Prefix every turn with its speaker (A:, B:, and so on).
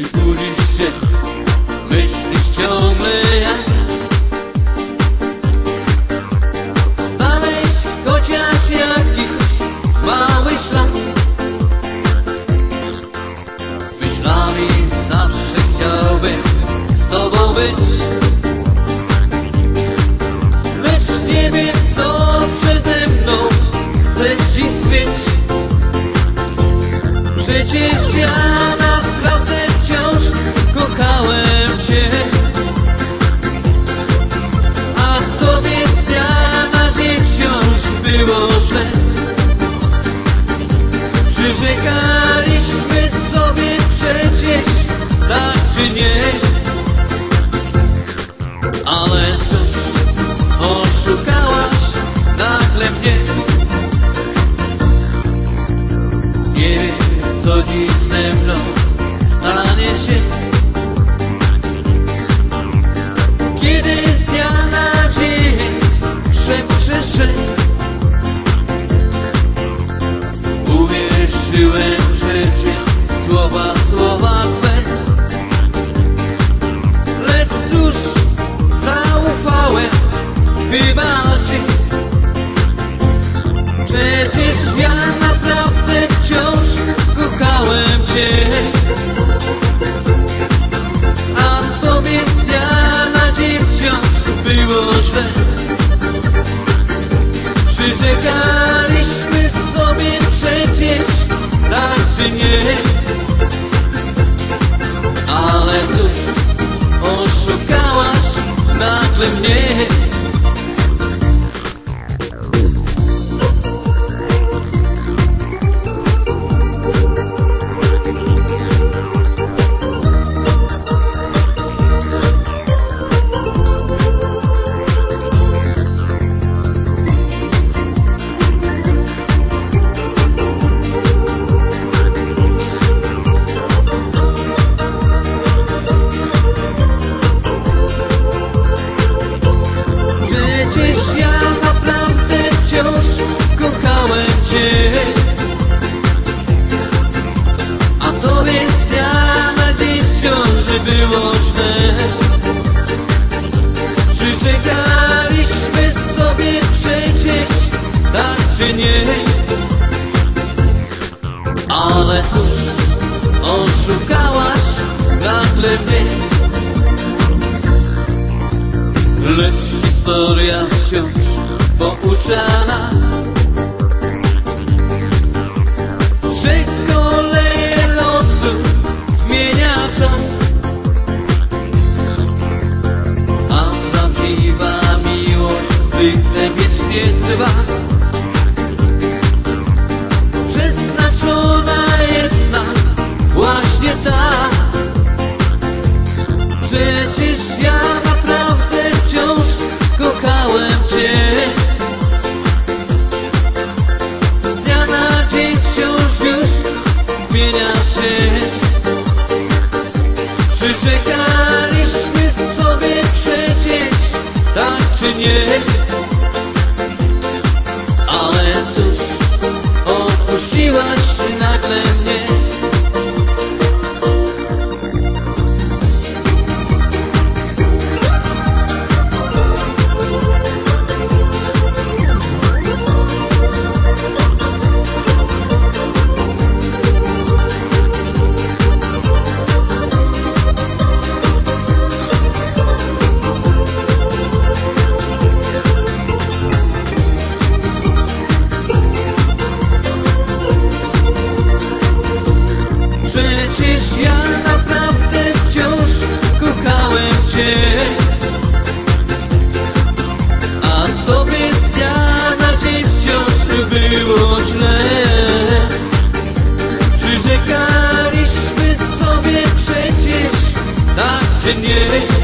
A: I budzisz się, myślisz ciągle jak Znaleźć chociaż jakiś mały ślad. Myślami zawsze chciałbym z tobą być. Przede mną chcesz ci skryć Przecież ja naprawdę Przyrzekaliśmy wciąż było źle. Przyrzekaliśmy sobie przecież tak czy nie? Ale cóż, oszukałaś nagle mnie. Lecz historia wciąż poucza nas wiecznie trwa Przeznaczona jest nam właśnie ta. Przecież ja naprawdę wciąż kochałem Cię. Dnia na dzień wciąż już zmienia się. Przyrzekaliśmy sobie przecież tak czy nie se nieve.